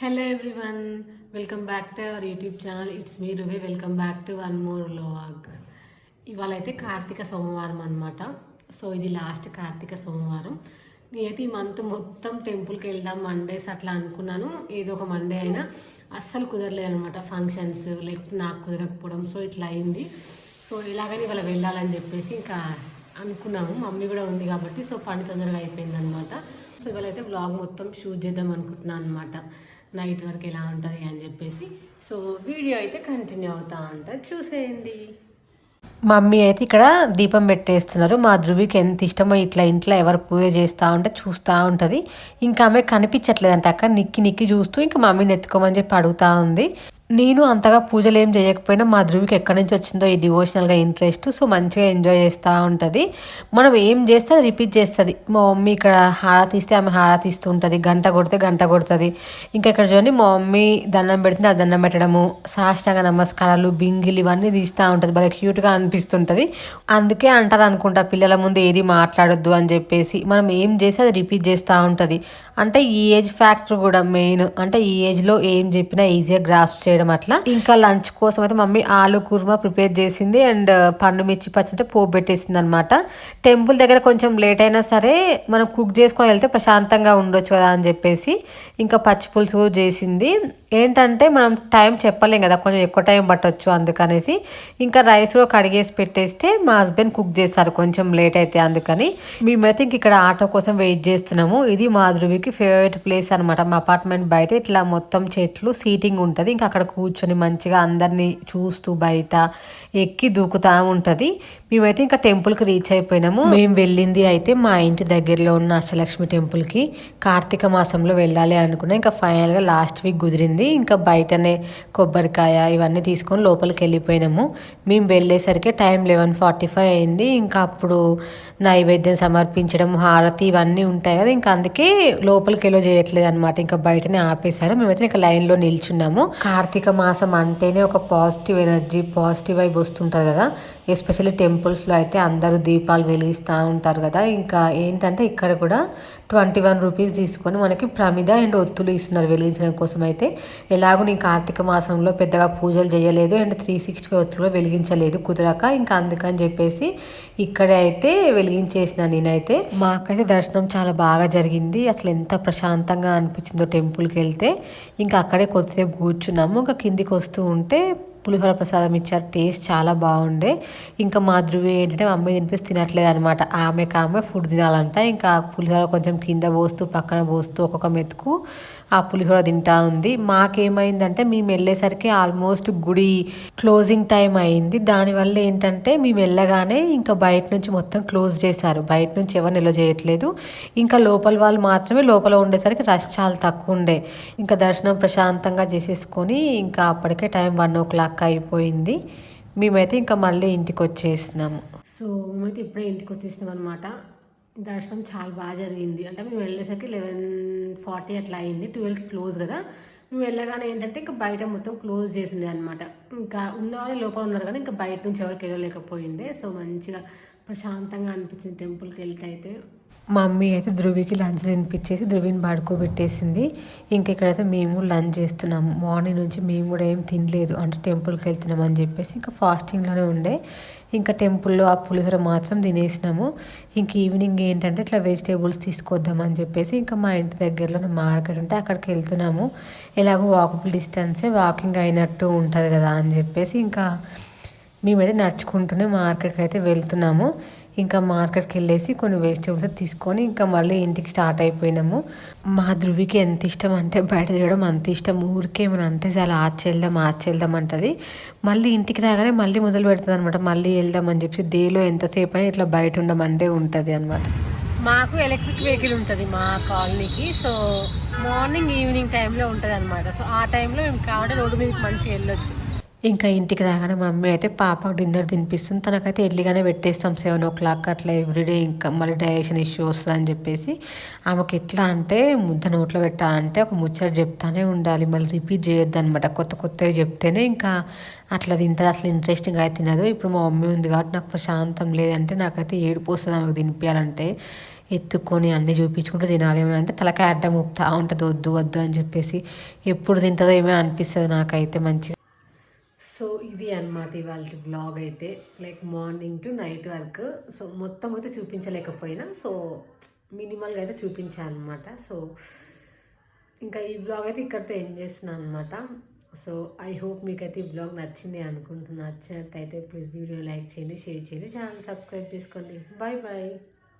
Hello everyone welcome back to our YouTube channel it's me రువే welcome back to one more vlog ఇవాళ అయితే కార్తీక సోమవారం అనమాట so ఇది last Karthika సోమవారం. నేనైతే ఈ మంత్ మొత్తం టెంపుల్కి వెళ్దాం మండేస్ అట్లా అనుకున్నాను. ఏదో ఒక మండే అయినా అస్సలు కుదరలేదు అనమాట ఫంక్షన్స్ లేకపోతే నాకు కుదరకపోవడం. సో ఇట్లా అయింది. సో ఇలాగని ఇవాళ వెళ్ళాలని చెప్పేసి ఇంకా అనుకున్నాము. మమ్మీ కూడా ఉంది కాబట్టి సో పని తొందరగా అయిపోయింది అనమాట సో ఇవాళ అయితే బ్లాగ్ మొత్తం షూట్ చేద్దాం అనుకుంటున్నాను అనమాట నైట్ వరకు ఎలా ఉంటుంది అని చెప్పేసి. సో వీడియో అయితే కంటిన్యూ అవుతా ఉంటుంది. చూసేయండి. మమ్మీ అయితే ఇక్కడ దీపం పెట్టేస్తున్నారు. మా ధృవికి ఎంత ఇష్టమో ఇట్లా ఇంట్లో ఎవరు పూజ చేస్తూ ఉంటే చూస్తూ ఉంటుంది. ఇంకా ఆమె కనిపించట్లేదంట అక్క. నిక్కి నిక్కి చూస్తూ ఇంకా మమ్మీని ఎత్తుకోమని చెప్పి అడుగుతూ ఉంది. నేను అంతగా పూజలు ఏం చేయకపోయినా మా ధృవికి ఎక్కడి నుంచి వచ్చిందో ఈ డివోషనల్గా ఇంట్రెస్ట్ సో మంచిగా ఎంజాయ్ చేస్తూ ఉంటుంది. మనం ఏం చేస్తే అది రిపీట్ చేస్తుంది. మా మమ్మీ ఇక్కడ హారా తీస్తే ఆమె హారా తీస్తూ ఉంటుంది. గంట కొడితే గంట కొడుతుంది. ఇంకా ఇక్కడ చూడండి మా మమ్మీ దండం పెడితే నాకు దండం పెట్టడము సాష్టాంగ నమస్కారాలు బింగిలు ఇవన్నీ తీస్తూ ఉంటుంది. భలే క్యూట్గా అనిపిస్తుంటుంది. అందుకే అంటారు అనుకుంటా పిల్లల ముందు ఏది మాట్లాడొద్దు అని చెప్పేసి. మనం ఏం చేస్తే అది రిపీట్ చేస్తూ ఉంటుంది. అంటే ఈ ఏజ్ ఫ్యాక్టర్ కూడా మెయిన్. అంటే ఈ ఏజ్లో ఏం చెప్పినా ఈజీగా గ్రాస్ప్ చేయడం అట్లా. ఇంకా లంచ్ కోసం అయితే మమ్మీ ఆలు కుర్మా ప్రిపేర్ చేసింది అండ్ పండు మిర్చి పచ్చి అంటే పోపు పెట్టేసింది అనమాట టెంపుల్ దగ్గర కొంచెం లేట్ అయినా సరే మనం కుక్ చేసుకొని వెళ్తే ప్రశాంతంగా ఉండొచ్చు కదా అని చెప్పేసి ఇంకా పచ్చి పులుసు చేసింది. ఏంటంటే మనం టైం చెప్పలేం కదా కొంచెం ఎక్కువ టైం పట్టవచ్చు అందుకనేసి. ఇంకా రైస్ కూడా కడిగేసి పెట్టేస్తే మా హస్బెండ్ కుక్ చేస్తారు కొంచెం లేట్ అయితే అందుకని. మేమైతే ఇంక ఇక్కడ ఆటో కోసం వెయిట్ చేస్తున్నాము. ఇది మా ధృవికి ఫేవరెట్ ప్లేస్ అనమాట మా అపార్ట్మెంట్ బయట ఇట్లా మొత్తం చెట్లు సీటింగ్ ఉంటుంది. ఇంకా అక్కడ కూర్చొని మంచిగా అందరినీ చూస్తూ బయట ఎక్కి దూకుతా ఉంటుంది. మేమైతే ఇంకా టెంపుల్కి రీచ్ అయిపోయినాము. మేము వెళ్ళింది అయితే మా ఇంటి దగ్గరలో ఉన్న అష్టలక్ష్మి టెంపుల్కి కార్తీక మాసంలో వెళ్ళాలి అనుకున్నాం. ఇంకా ఫైనల్గా లాస్ట్ వీక్ కుదిరింది. ఇంకా బయటనే కొబ్బరికాయ ఇవన్నీ తీసుకొని లోపలికి వెళ్ళిపోయినాము. మేము వెళ్ళేసరికి టైం లెవెన్ ఫార్టీ ఫైవ్ అయింది. ఇంకా అప్పుడు నైవేద్యం సమర్పించడం హారతి ఇవన్నీ ఉంటాయి కదా. ఇంకా అందుకే లోపలికి వెళ్ళో చేయట్లేదు అనమాట ఇంకా బయటనే ఆపేశారు. మేమైతే ఇంకా లైన్లో నిల్చున్నాము. కార్తీక మాసం అంటేనే ఒక పాజిటివ్ ఎనర్జీ పాజిటివ్ వైబ్ వస్తుంటుంది కదా. ఎస్పెషల్లీ టెంపుల్స్లో అయితే అందరూ దీపాలు వెలిగిస్తూ ఉంటారు కదా. ఇంకా ఏంటంటే ఇక్కడ కూడా ట్వంటీ వన్ రూపీస్ తీసుకొని మనకి ప్రమిద అండ్ ఒత్తులు ఇస్తున్నారు వెలిగించడం కోసం అయితే. ఎలాగో నేను కార్తీక మాసంలో పెద్దగా పూజలు చేయలేదు అండ్ త్రీ సిక్స్టీ ఫైవ్ ఒత్తులు కూడా వెలిగించలేదు కుదరక. ఇంకా అందుకని చెప్పేసి ఇక్కడే అయితే వెలిగించేసిన నేనైతే. మాకైతే దర్శనం చాలా బాగా జరిగింది. అసలు ఎంత ప్రశాంతంగా అనిపించిందో టెంపుల్కి వెళ్తే. ఇంకా అక్కడే కొద్దిసేపు కూర్చున్నాము. ఇంకా కిందికి వస్తూ ఉంటే పులిహోర ప్రసాదం ఇచ్చారు. టేస్ట్ చాలా బాగుండే. ఇంకా మా ధృవి ఏంటంటే మా అమ్మాయి తినిపిస్తే తినట్లేదు అనమాట ఆమెకు ఆమె ఫుడ్ తినాలంట. ఇంకా పులిహోర కొంచెం కింద పోస్తూ పక్కన పోస్తూ ఒక్కొక్క మెతుకు ఆ పులిహోర తింటా ఉంది. మాకేమైందంటే మేము వెళ్ళేసరికి ఆల్మోస్ట్ గుడి క్లోజింగ్ టైం అయింది. దానివల్ల ఏంటంటే మేము వెళ్ళగానే ఇంకా బయట నుంచి మొత్తం క్లోజ్ చేశారు. బయట నుంచి ఎవరు నిల్వ చేయట్లేదు. ఇంకా లోపల వాళ్ళు మాత్రమే లోపల ఉండేసరికి రష్ చాలా తక్కువ ఉండే. ఇంకా దర్శనం ప్రశాంతంగా చేసేసుకొని ఇంకా అప్పటికే టైం వన్ ఓ క్లాక్ అయిపోయింది. మేమైతే ఇంకా మళ్ళీ ఇంటికి వచ్చేసినాము. సో మేమైతే ఇప్పుడే ఇంటికి వచ్చేసినాం అనమాట దర్శనం చాలా బాగా జరిగింది. అంటే మేము వెళ్ళేసరికి లెవెన్ ఫార్టీ అట్లా అయింది. ట్వెల్వ్కి క్లోజ్ కదా. నువ్వు వెళ్ళగానే ఏంటంటే ఇంకా బయట మొత్తం క్లోజ్ చేసిండే అనమాట ఇంకా ఉన్న వాళ్ళే లోపల ఉన్నారు కానీ ఇంకా బయట నుంచి ఎవరికి వెళ్ళలేకపోయిండే. సో మంచిగా ప్రశాంతంగా అనిపించింది టెంపుల్కి వెళ్తే అయితే మమ్మీ అయితే ధృవికి లంచ్ తినిపించేసి ధృవిని పడుకోబెట్టేసింది. ఇంకా ఇక్కడైతే మేము లంచ్ చేస్తున్నాము మార్నింగ్ నుంచి మేము కూడా ఏం తినలేదు అంటే టెంపుల్కి వెళ్తున్నాం అని చెప్పేసి ఇంకా ఫాస్టింగ్లోనే ఉండే. ఇంకా టెంపుల్లో ఆ పులిహోర మాత్రం తినేసినాము. ఇంక ఈవినింగ్ ఏంటంటే ఇట్లా వెజిటేబుల్స్ తీసుకొద్దామని చెప్పేసి ఇంకా మా ఇంటి దగ్గరలో మార్కెట్ ఉంటే అక్కడికి వెళ్తున్నాము. ఎలాగో వాకబుల్ డిస్టెన్సే వాకింగ్ అయినట్టు ఉంటుంది కదా అని చెప్పేసి ఇంకా మేమైతే నడుచుకుంటూనే మార్కెట్కి అయితే వెళ్తున్నాము. ఇంకా మార్కెట్కి వెళ్ళేసి కొన్ని వెజిటేబుల్స్ తీసుకొని ఇంకా మళ్ళీ ఇంటికి స్టార్ట్ అయిపోయినాము. మా ధృవికి ఎంత ఇష్టం అంటే బయట తిరగడం అంత ఇష్టం. ఊరికే ఏమైనా అంటే చాలా ఆచెళ్దాం ఆచెళ్దాం అంటది. మళ్ళీ ఇంటికి రాగానే మళ్ళీ మొదలు పెడుతుంది అనమాట మళ్ళీ వెళ్దాం అని చెప్పి డేలో ఎంతసేపు అయినా ఇట్లా బయట ఉండమంటే ఉంటుంది అనమాట మాకు ఎలక్ట్రిక్ వెహికల్ ఉంటుంది మా కాలనీకి. సో మార్నింగ్ ఈవినింగ్ టైంలో ఉంటుంది అనమాట సో ఆ టైంలో మేము కావాలంటే రోడ్డు మీదకి మంచిగా వెళ్ళొచ్చు. ఇంకా ఇంటికి రాగానే మమ్మీ అయితే పాపకు డిన్నర్ తినిపిస్తుంది. తనకైతే ఎర్లీగానే పెట్టేస్తాం. సెవెన్ ఓ క్లాక్ అట్లా ఎవ్రీడే ఇంకా మళ్ళీ డైజెషన్ ఇష్యూ వస్తుందని చెప్పేసి ఆమెకి ఎట్లా అంటే ముద్ద నోట్లో పెట్టాలంటే ఒక ముచ్చట చెప్తానే ఉండాలి. మళ్ళీ రిపీట్ చేయొద్దు అనమాట కొత్త కొత్తవి చెప్తేనే ఇంకా అట్లా తింటుంది. అసలు ఇంట్రెస్టింగ్ అయితే తినదు. ఇప్పుడు మా మమ్మీ ఉంది కాబట్టి నాకు ప్రశాంతం లేదంటే నాకైతే ఏడుపు వస్తుంది ఆమెకు తినిపించాలంటే ఎత్తుకొని అన్నీ చూపించుకుంటూ తినాలి అంటే తలకాయ అడ్డం ఊపుతా ఉంటుంది. వద్దు వద్దు అని చెప్పేసి ఎప్పుడు తింటుందో ఏమో అనిపిస్తుంది నాకైతే మంచిగా. సో ఇది అనమాట ఇవాళ బ్లాగ్ అయితే. లైక్ మార్నింగ్ టు నైట్ వరకు. సో మొత్తం అయితే చూపించలేకపోయినా. సో మినిమల్గా అయితే చూపించాను అనమాట సో ఇంకా ఈ బ్లాగ్ అయితే ఇక్కడితో ఎండ్ చేస్తున్నాను అనమాట సో ఐ హోప్ మీకైతే ఈ బ్లాగ్ నచ్చింది అనుకుంటున్నా. నచ్చినట్టయితే ప్లీజ్ వీడియో లైక్ చేయండి షేర్ చేయండి. ఛానల్ సబ్స్క్రైబ్ చేసుకోండి. Bye bye